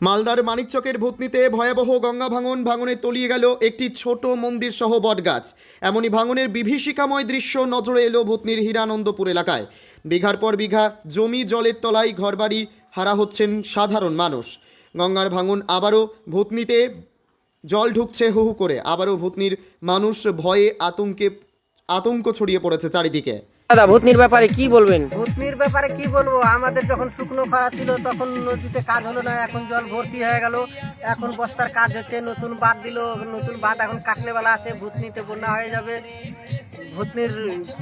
মালদার মানিকচকের ভূতনিতে ভয়াবহ গঙ্গা ভাঙন ভাঙনে তলিয়ে গেল একটি ছোট মন্দির সহ বটগাছ। এমনই ভাঙনের বিভীষিকাময় দৃশ্য নজরে এলো ভূতনির হীরানন্দপুর এলাকায়। বিঘার পর বিঘা জমি জলের তলায় ঘরবাড়ি হারা হচ্ছেন সাধারণ মানুষ। গঙ্গার ভাঙন আবারও ভূতনিতে জল ঢুকছে হু হু করে। আবারও ভূতনির মানুষ ভয়ে আতঙ্কে, আতঙ্ক ছড়িয়ে পড়েছে চারিদিকে। দাদা ভূতনির ব্যাপারে কি বলবেন? ভূতনির ব্যাপারে কি বলব? আমাদের যখন শুকনো খরা ছিল তখন নদীতে কাজ হলো না এখন জল ভর্তি হয়ে গেল। এখন বস্তার কাজ হচ্ছে নতুন বাঁধ দিল নতুন বাঁধ এখন কাটলে বেলা আছে ভূতনিতে বন্যা হয়ে যাবে। ভূতনির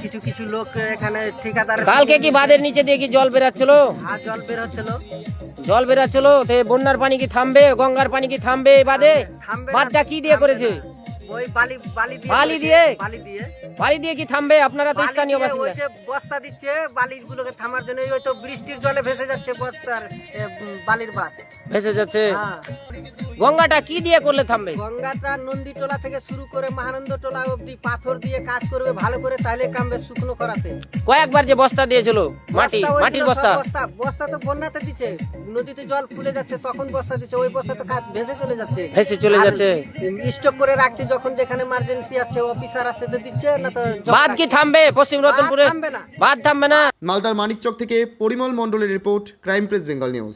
কিছু কিছু লোক এখানে ঠিকাদার কালকে কি বাঁধের নিচে দিয়ে কি জল বেরাচ্ছিল? আর জল বের হচ্ছিল জল বেরাচ্ছিল তো বন্যার পানি কি থামবে? গঙ্গার পানি কি থামবে এই বাঁধে? বাঁধটা কি দিয়ে করেছে? ওই বালি বালি দিয়ে? বালি দিয়ে? বালি দিয়ে কি থামবে? আপনারা তো স্থানীয় বাসিন্দা। ওই যে বস্তা দিচ্ছে বালির গুলোকে থামার জন্য ওই তো বৃষ্টির জলে ভেসে যাচ্ছে বস্তার বালির বাঁধ। ভেসে যাচ্ছে? হ্যাঁ। গঙ্গাটা কি দিয়ে করলে থামবে? গঙ্গাটা নন্দী টোলা থেকে শুরু করে মহানন্দ টোলা অবধি পাথর দিয়ে কাজ করবে ভালো করে তাহলে কামবে শুকনো করাতে কয়েকবার যে বস্তা দিয়েছিল মাটি বস্তা মাটির বস্তা। বস্তা। বস্তা তো বন্যাতে দিচ্ছে নদীতে জল ফুলে যাচ্ছে তখন বস্তা দিচ্ছে ওই বস্তা তো কাজ ভেসে চলে যাচ্ছে। ভেসে চলে যাচ্ছে। স্টক করে রাখছে যখন যেখানে এমার্জেন্সি আছে অফিসার আছে তো দিচ্ছে না তো বাঁধ কি থামবে পশ্চিম রতনপুরে? থামবে না। বাঁধ থামবে না। মালদার মানিকচক থেকে পরিমল মণ্ডলের report crime press Bengal news.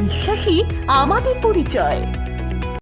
বিশ্বাসী আমাদের পরিচয়।